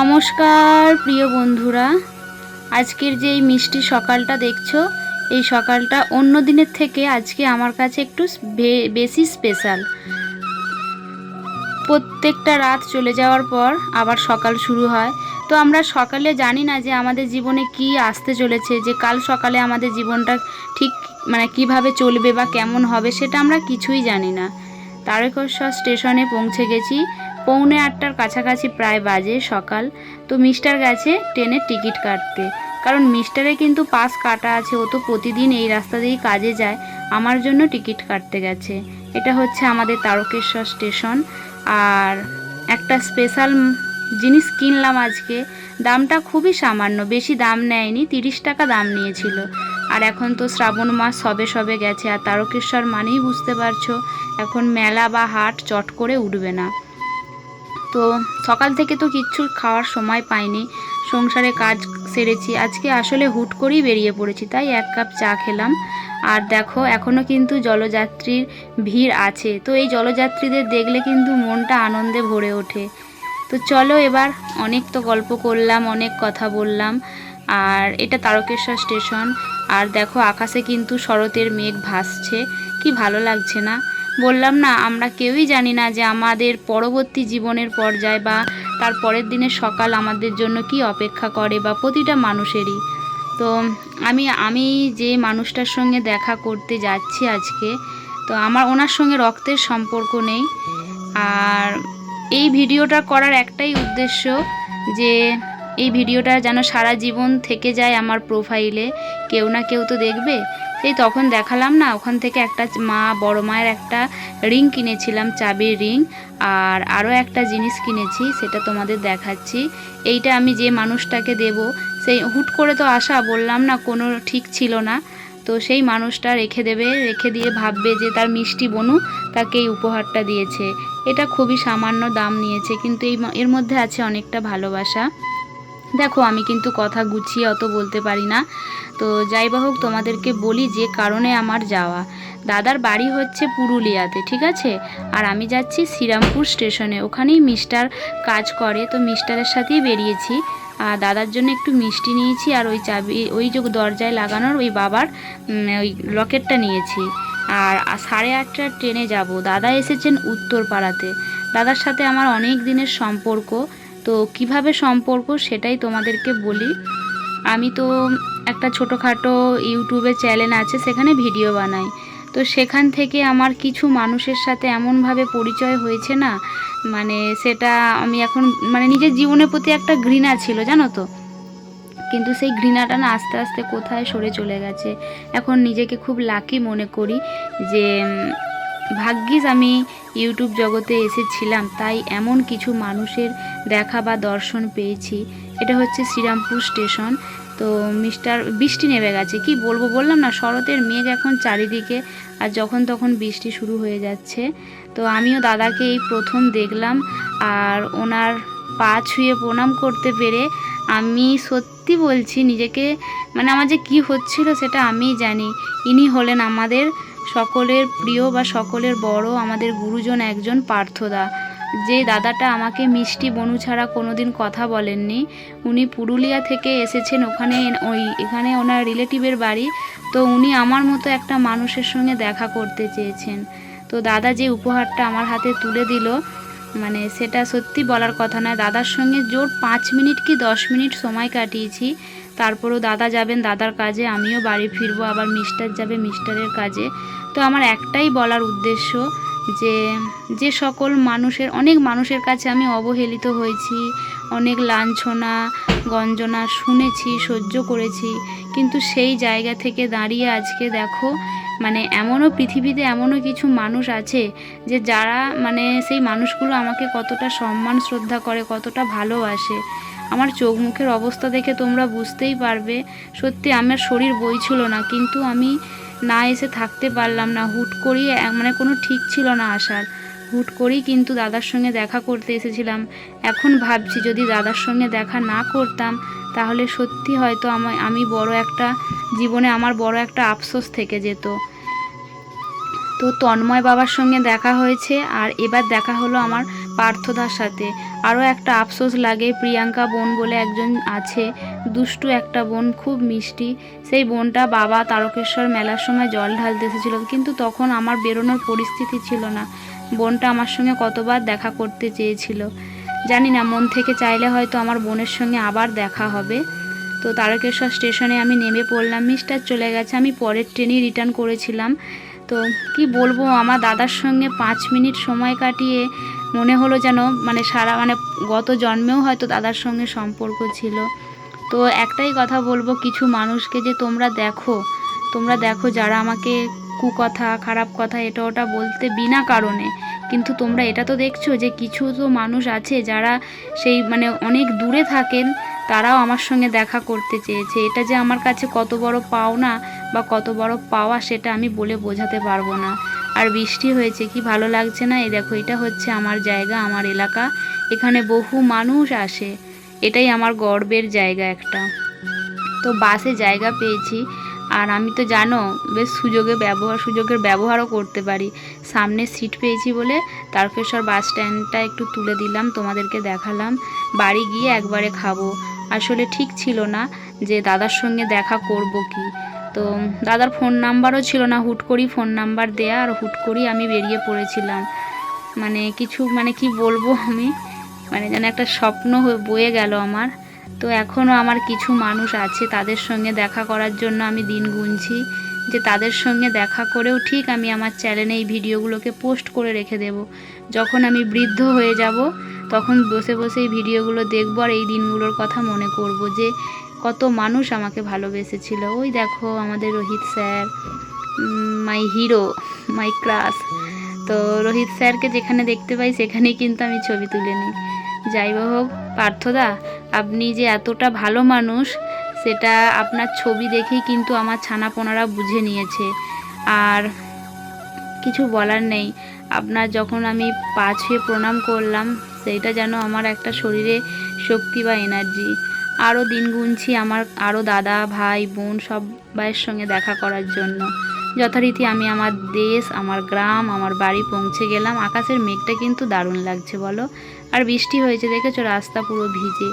নমস্কার, প্রিয় বন্ধুরা। আজকের যে এই মিষ্টি সকালটা দেখছ, এই সকালটা অন্য দিনের থেকে আজকে আমার কাছে একটু বেশি স্পেশাল। প্রত্যেকটা রাত চলে যাওয়ার পর আবার সকাল শুরু হয়। তো আমরা সকালে জানি না যে আমাদের জীবনে কি আসতে চলেছে, যে কাল সকালে আমাদের জীবনটা ঠিক মানে কীভাবে চলবে বা কেমন হবে সেটা আমরা কিছুই জানি না। তারকেশ্বর স্টেশনে পৌঁছে গেছি। পৌনে আটটার কাছাকাছি প্রায় বাজে সকাল। তো মিস্টার গেছে ট্রেনের টিকিট কাটতে। কারণ মিস্টারে কিন্তু পাস কাটা আছে, ও তো প্রতিদিন এই রাস্তা দিয়েই কাজে যায়। আমার জন্য টিকিট কাটতে গেছে। এটা হচ্ছে আমাদের তারকেশ্বর স্টেশন। আর একটা স্পেশাল জিনিস কিনলাম আজকে। দামটা খুবই সামান্য, বেশি দাম নেয়নি, তিরিশ টাকা দাম নিয়েছিল। আর এখন তো শ্রাবণ মাস সবে সবে গেছে, আর তারকেশ্বর মানেই বুঝতে পারছ, এখন মেলা বা হাট চট করে উঠবে না। তো সকাল থেকে তো কিচ্ছু খাওয়ার সময় পাইনি। সংসারে কাজ সেরেছি। আজকে আসলে হুট করেই বেরিয়ে পড়েছি, তাই এক কাপ চা খেলাম। আর দেখো এখনও কিন্তু জলযাত্রীর ভিড় আছে। তো এই জলযাত্রীদের দেখলে কিন্তু মনটা আনন্দে ভরে ওঠে। তো চলো এবার অনেক তো গল্প করলাম, অনেক কথা বললাম। আর এটা তারকেশ্বর স্টেশন। আর দেখো, আকাশে কিন্তু শরতের মেঘ ভাসছে। কি ভালো লাগছে না? বললাম না, আমরা কেউই জানি না যে আমাদের পরবর্তী জীবনের পর্যায় বা তার পরের দিনের সকাল আমাদের জন্য কি অপেক্ষা করে বা প্রতিটা মানুষেরই। তো আমি আমি যে মানুষটার সঙ্গে দেখা করতে যাচ্ছি আজকে, তো আমার ওনার সঙ্গে রক্তের সম্পর্ক নেই। আর এই ভিডিওটা করার একটাই উদ্দেশ্য যে এই ভিডিওটা যেন সারা জীবন থেকে যায় আমার প্রোফাইলে কেউ না কেউ তো দেখবে। সেই তখন দেখালাম না, ওখান থেকে একটা মা, বড় মায়ের একটা রিং কিনেছিলাম, চাবির রিং, আর আরও একটা জিনিস কিনেছি, সেটা তোমাদের দেখাচ্ছি। এইটা আমি যে মানুষটাকে দেব, সেই হুট করে তো আসা, বললাম না কোনো ঠিক ছিল না। তো সেই মানুষটা রেখে দেবে, রেখে দিয়ে ভাববে যে তার মিষ্টি বনু তাকে এই উপহারটা দিয়েছে। এটা খুবই সামান্য দাম নিয়েছে, কিন্তু এই এর মধ্যে আছে অনেকটা ভালোবাসা। দেখো, আমি কিন্তু কথা গুছিয়ে অত বলতে পারি না। তো যাই হোক, তোমাদেরকে বলি যে কারণে আমার যাওয়া। দাদার বাড়ি হচ্ছে পুরুলিয়াতে, ঠিক আছে? আর আমি যাচ্ছি শ্রীরামপুর স্টেশনে। ওখানেই মিস্টার কাজ করে, তো মিস্টারের সাথেই বেরিয়েছি। আর দাদার জন্য একটু মিষ্টি নিয়েছি, আর ওই চাবি, ওই যে দরজায় লাগানোর ওই বাবার ওই লকেটটা নিয়েছি। আর সাড়ে আটটার ট্রেনে যাব। দাদা এসেছেন উত্তরপাড়াতে। দাদার সাথে আমার অনেক দিনের সম্পর্ক। তো কীভাবে সম্পর্ক সেটাই তোমাদেরকে বলি। আমি তো একটা ছোটোখাটো ইউটিউবে চ্যানেল আছে, সেখানে ভিডিও বানাই। তো সেখান থেকে আমার কিছু মানুষের সাথে এমনভাবে পরিচয় হয়েছে না মানে সেটা আমি এখন মানে নিজের জীবনের প্রতি একটা ঘৃণা ছিল, জানো তো? কিন্তু সেই ঘৃণাটা না আস্তে আস্তে কোথায় সরে চলে গেছে। এখন নিজেকে খুব লাকি মনে করি যে ভাগ্যিস আমি ইউটিউব জগতে এসেছিলাম, তাই এমন কিছু মানুষের দেখা বা দর্শন পেয়েছি। এটা হচ্ছে শ্রীরামপুর স্টেশন। তো মিস্টার, বৃষ্টি নেমে গেছে, কি বলব? বললাম না, শরতের মেঘ এখন চারিদিকে আর যখন তখন বৃষ্টি শুরু হয়ে যাচ্ছে। তো আমিও দাদাকে এই প্রথম দেখলাম আর ওনার পা ছুঁয়ে প্রণাম করতে পেরে আমি সত্যি বলছি, নিজেকে মানে আমার যে কী হচ্ছিল সেটা আমিই জানি। ইনি হলেন আমাদের সকলের প্রিয় বা সকলের বড় আমাদের গুরুজন একজন পার্থদা। যে দাদাটা আমাকে মিষ্টি বনু ছাড়া কোনোদিন কথা বলেননি, উনি পুরুলিয়া থেকে এসেছেন ওখানে, ওই এখানে ওনার রিলেটিভের বাড়ি, তো উনি আমার মতো একটা মানুষের সঙ্গে দেখা করতে চেয়েছেন। তো দাদা যে উপহারটা আমার হাতে তুলে দিল মানে সেটা সত্যি বলার কথা নয়, দাদার সঙ্গে জোর পাঁচ মিনিট কি দশ মিনিট সময় কাটিয়েছি তারপরেও দাদা যাবেন দাদার কাজে, আমিও বাড়ি ফিরবো, আবার মিস্টার যাবে মিস্টারের কাজে। তো আমার একটাই বলার উদ্দেশ্য যে যে সকল মানুষের, অনেক মানুষের কাছে আমি অবহেলিত হয়েছি, অনেক লাঞ্ছনা, গঞ্জনা শুনেছি, সহ্য করেছি, কিন্তু সেই জায়গা থেকে দাঁড়িয়ে আজকে দেখো মানে এমনও পৃথিবীতে এমনও কিছু মানুষ আছে যে যারা মানে সেই মানুষগুলো আমাকে কতটা সম্মান, শ্রদ্ধা করে, কতটা ভালোবাসে। আমার চোখ মুখের অবস্থা দেখে তোমরা বুঝতেই পারবে। সত্যি আমার শরীর বইছিল না, কিন্তু আমি না এসে থাকতে পারলাম না। হুট করেই মানে কোনো ঠিক ছিল না আসার। হুট করেই কিন্তু দাদার সঙ্গে দেখা করতে এসেছিলাম। এখন ভাবছি যদি দাদার সঙ্গে দেখা না করতাম, তাহলে সত্যি হয়তো আমি আমি বড় একটা জীবনে আমার বড় একটা আফসোস থেকে যেত। তো তন্ময় বাবার সঙ্গে দেখা হয়েছে, আর এবার দেখা হলো আমার পার্থদার সাথে। আরও একটা আফসোস লাগে, প্রিয়াঙ্কা বোন বলে একজন আছে, দুষ্টু একটা বোন, খুব মিষ্টি। সেই বোনটা বাবা তারকেশ্বর মেলার সময় জল ঢালতে এসেছিল, কিন্তু তখন আমার বেরোনোর পরিস্থিতি ছিল না। বোনটা আমার সঙ্গে কতবার দেখা করতে চেয়েছিল। জানি না, মন থেকে চাইলে হয়তো আমার বোনের সঙ্গে আবার দেখা হবে। তো তারকেশ্বর স্টেশনে আমি নেমে পড়লাম, মিস্টার চলে গেছে, আমি পরের ট্রেনেই রিটার্ন করেছিলাম। তো কি বলব, আমার দাদার সঙ্গে পাঁচ মিনিট সময় কাটিয়ে মনে হলো যেন মানে সারা মানে গত জন্মেও হয়তো দাদার সঙ্গে সম্পর্ক ছিল। তো একটাই কথা বলব, কিছু মানুষকে যে তোমরা দেখো তোমরা দেখো যারা আমাকে কুকথা, খারাপ কথা এটা ওটা বলতে বিনা কারণে। কিন্তু তোমরা এটা তো দেখছ যে কিছু তো মানুষ আছে যারা সেই মানে অনেক দূরে থাকেন, তারাও আমার সঙ্গে দেখা করতে চেয়েছে। এটা যে আমার কাছে কত বড় পাওনা বা কত বড় পাওয়া সেটা আমি বলে বোঝাতে পারব না। আর বৃষ্টি হয়েছে, কি ভালো লাগছে না? এই দেখো, এটা হচ্ছে আমার জায়গা, আমার এলাকা। এখানে বহু মানুষ আসে। এটাই আমার গর্বের জায়গা একটা। তো বাসে জায়গা পেয়েছি। আর আমি তো জানো, বেশ সুযোগে ব্যবহার, সুযোগের ব্যবহারও করতে পারি। সামনে সিট পেয়েছি বলে তারকেশ্বর বাস স্ট্যান্ডটা একটু তুলে দিলাম, তোমাদেরকে দেখালাম। বাড়ি গিয়ে একবারে খাব। আসলে ঠিক ছিল না যে দাদার সঙ্গে দেখা করব কি। তো দাদার ফোন নাম্বারও ছিল না, হুট করেই ফোন নাম্বার দেয়া আর হুট করেই আমি বেরিয়ে পড়েছিলাম। মানে কিছু মানে কি বলব আমি? মানে যেন একটা স্বপ্ন বয়ে গেল আমার। তো এখনও আমার কিছু মানুষ আছে তাদের সঙ্গে দেখা করার জন্য আমি দিন গুনছি। যে তাদের সঙ্গে দেখা করেও ঠিক আমি আমার চ্যানেলে এই ভিডিওগুলোকে পোস্ট করে রেখে দেব। যখন আমি বৃদ্ধ হয়ে যাব, তখন বসে বসে এই ভিডিওগুলো দেখব আর এই দিনগুলোর কথা মনে করব যে কত মানুষ আমাকে ভালোবেসেছিল। ওই দেখো আমাদের Rohit sir my hero my crush তো রোহিত স্যারকে যেখানে দেখতে পাই, সেখানেই কিন্তু আমি ছবি তুলে নিই। যাই হোক, পার্থদা, আপনি যে এতটা ভালো মানুষ, সেটা আপনার ছবি দেখেই কিন্তু আমার ছানাপোনারা বুঝে নিয়েছে। আর কিছু বলার নেই, আপনার যখন আমি পা ছুঁয়ে প্রণাম করলাম, সেইটা যেন আমার একটা শরীরে শক্তি বা এনার্জি আরও দিন গুনছি আমার আরও দাদা, ভাই, বোন সবাইয়ের সঙ্গে দেখা করার জন্য। যথারীতি আমি আমার দেশ, আমার গ্রাম, আমার বাড়ি পৌঁছে গেলাম। আকাশের মেঘটা কিন্তু দারুণ লাগছে, বলো। আর বৃষ্টি হয়েছে, দেখেছ? রাস্তা পুরো ভিজে।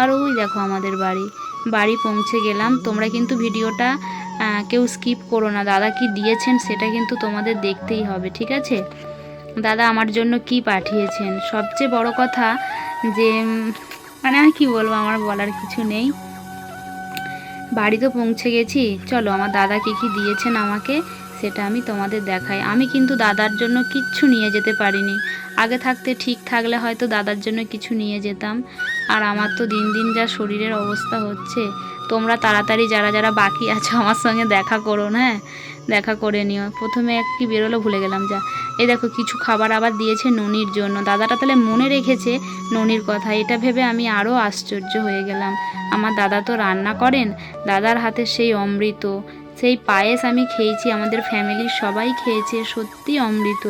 আর ওই দেখো আমাদের বাড়ি। বাড়ি পৌঁছে গেলাম। তোমরা কিন্তু ভিডিওটা কেউ স্কিপ করো না। দাদা কি দিয়েছেন সেটা কিন্তু তোমাদের দেখতেই হবে, ঠিক আছে? দাদা আমার জন্য কি পাঠিয়েছেন? সবচেয়ে বড় কথা যে মানে আর কি বলব, আমার বলার কিছু নেই। বাড়ি তো পৌঁছে গেছি। চলো, আমার দাদা কী কী দিয়েছেন আমাকে, সেটা আমি তোমাদের দেখাই। আমি কিন্তু দাদার জন্য কিচ্ছু নিয়ে যেতে পারিনি। আগে থাকতে ঠিক থাকলে হয়তো দাদার জন্য কিছু নিয়ে যেতাম। আর আমার তো দিন দিন যা শরীরের অবস্থা হচ্ছে, তোমরা তাড়াতাড়ি যারা যারা বাকি আছো আমার সঙ্গে দেখা করো না হ্যাঁ? দেখা করে নিও। প্রথমে এক কি বেরোলো, ভুলে গেলাম, যা। এই দেখো, কিছু খাবার আবার দিয়েছে ননির জন্য। দাদাটা তাহলে মনে রেখেছে ননির কথা। এটা ভেবে আমি আরও আশ্চর্য হয়ে গেলাম। আমার দাদা তো রান্না করেন, দাদার হাতে সেই অমৃত। সেই পায়েস আমি খেয়েছি, আমাদের ফ্যামিলির সবাই খেয়েছে, সত্যি অমৃত।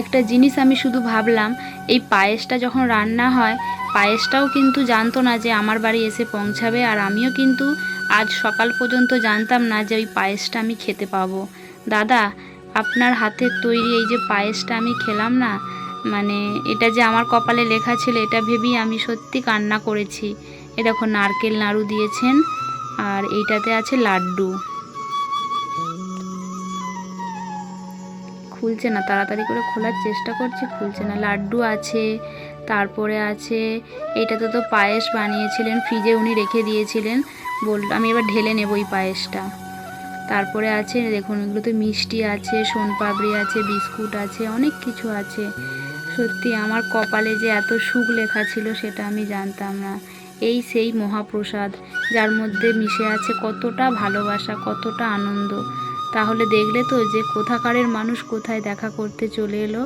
একটা জিনিস আমি শুধু ভাবলাম, এই পায়েসটা যখন রান্না হয়, পায়েসটাও কিন্তু জানতো না যে আমার বাড়ি এসে পৌঁছাবে, আর আমিও কিন্তু আজ সকাল পর্যন্ত জানতাম না যে ওই পায়েসটা আমি খেতে পাবো। দাদা আপনার হাতের তৈরি এই যে পায়েসটা আমি খেলাম না মানে এটা যে আমার কপালে লেখা ছিল এটা ভেবেই আমি সত্যি কান্না করেছি। এ দেখো নারকেল নাড়ু দিয়েছেন, আর এইটাতে আছে লাড্ডু। খুলছে না, তাড়াতাড়ি করে খোলার চেষ্টা করছি, খুলছে না। লাড্ডু আছে, তারপরে আছে, এইটাতে তো পায়েস বানিয়েছিলেন, ফ্রিজে উনি রেখে দিয়েছিলেন। বল, আমি এবার ঢেলে নেব এই পায়েসটা। তারপরে আছে, দেখুন, এগুলোতে মিষ্টি আছে, সোনপাবড়ি আছে, বিস্কুট আছে, অনেক কিছু আছে। সত্যি, আমার কপালে যে এত সুখ লেখা ছিল সেটা আমি জানতাম না। এই সেই মহাপ্রসাদ, যার মধ্যে মিশে আছে কতটা ভালোবাসা, কতটা আনন্দ। তাহলে দেখলে তো যে কোথাকারের মানুষ কোথায় দেখা করতে চলে এলো